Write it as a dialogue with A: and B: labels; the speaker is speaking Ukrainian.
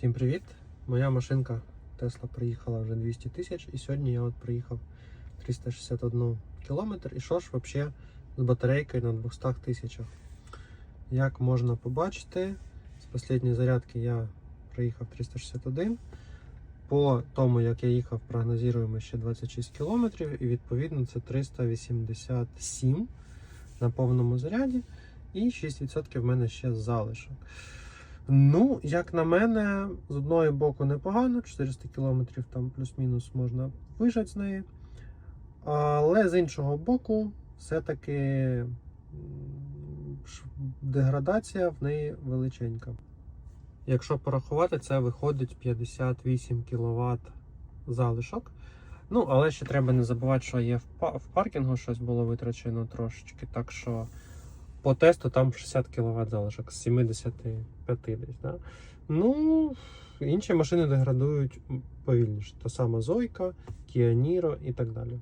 A: Всім привіт! Моя машинка Tesla приїхала вже 200 тисяч, і сьогодні я от приїхав 361 кілометр. І що ж взагалі з батарейкою на 200 тисячах? Як можна побачити, з останньої зарядки я приїхав 361. По тому, як я їхав, прогнозуємо ще 26 кілометрів, і відповідно це 387 на повному заряді. І 6% в мене ще залишок. Ну, як на мене, з одного боку непогано, 400 кілометрів там плюс-мінус можна вижати з неї. Але з іншого боку, все-таки деградація в неї величенька. Якщо порахувати, це виходить 58 кВт залишок. Ну, але ще треба не забувати, що є в паркінгу щось було витрачено трошечки. Так що по тесту там 60 кВт залишок з 75 десь. Да? Ну, інші машини деградують повільніше. Та сама Зойка, Кіаніро і так далі.